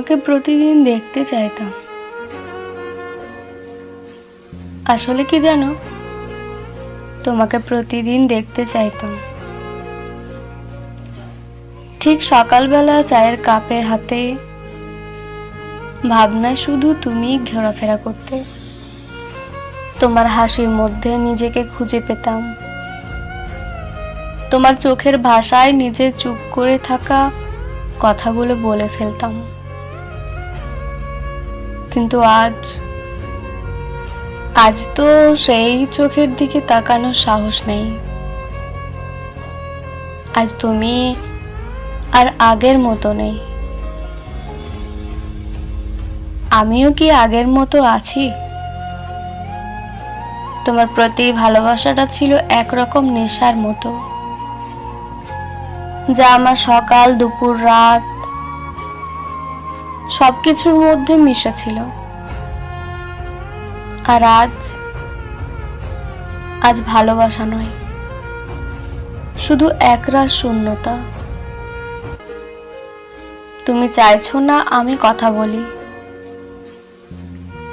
তোমাকে প্রতিদিন দেখতে চাইতাম। আসলে কি জানো? তোমাকে প্রতিদিন দেখতে চাইতাম। ঠিক সকালবেলা চায়ের কাপের হাতে ভাবনায় শুধু তুমি ঘোরাফেরা করতে। তোমার হাসির মধ্যে নিজেকে খুঁজে পেতাম। তোমার চোখের ভাষায় নিজে চুপ করে থাকা কথাগুলো বলে ফেলতাম। কিন্তু আজ আজ তো সেই চোখের দিকে তাকানোর সাহস নেই। আজ তুমি আর আগের মতো নেই। আমিও কি আগের মতো আছি? তোমার প্রতি ভালোবাসাটা ছিল একরকম নেশার মতো, যা আমার সকাল, দুপুর, রাত সবকিছুর মধ্যে মিশা ছিল। আর আজ আজ ভালোবাসা নয়, শুধু একরাশ শূন্যতা। তুমি চাইছো না আমি কথা বলি।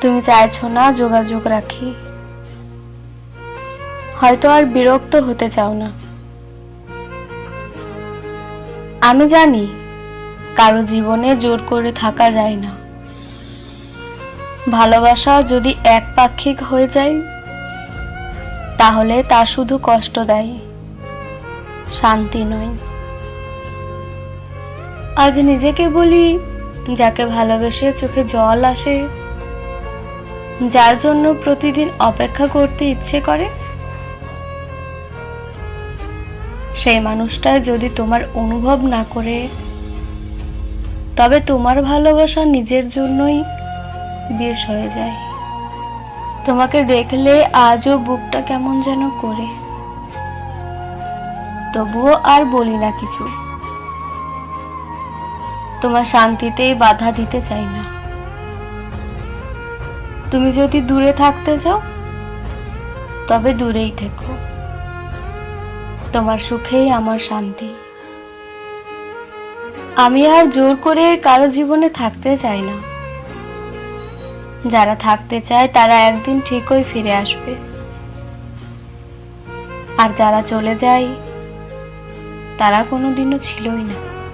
তুমি চাইছো না যোগাযোগ রাখি। হয়তো আর বিরক্ত হতে চাও না। আমি জানি কারও জীবনে জোর করে থাকা যায় না। ভালোবাসা যদি একপাক্ষিক হয়ে যায়, তাহলে তা শুধু কষ্ট দেয়, শান্তি নয়। আজ নিজেকে বলি, যাকে ভালোবেসে চোখে জল আসে, যার জন্য প্রতিদিন অপেক্ষা করতে ইচ্ছে করে, সেই মানুষটা যদি তোমার অনুভব না করে তবে তোমার ভালোবাসা নিজের জন্যই বেশ হয়ে যায়। তোমাকে দেখলে আজও বুকটা কেমন যেন করে। তবুও আর বলি না কিছু। তোমার শান্তিতেই বাধা দিতে চাই না। তুমি যদি দূরে থাকতে চাও, তবে দূরেই থেকো। তোমার সুখেই আমার শান্তি। আমি আর জোর করে কারও জীবনে থাকতে চাই না। যারা থাকতে চায়, তারা একদিন ঠিকই ফিরে আসবে। আর যারা চলে যায়, তারা কোনোদিনও ছিলই না।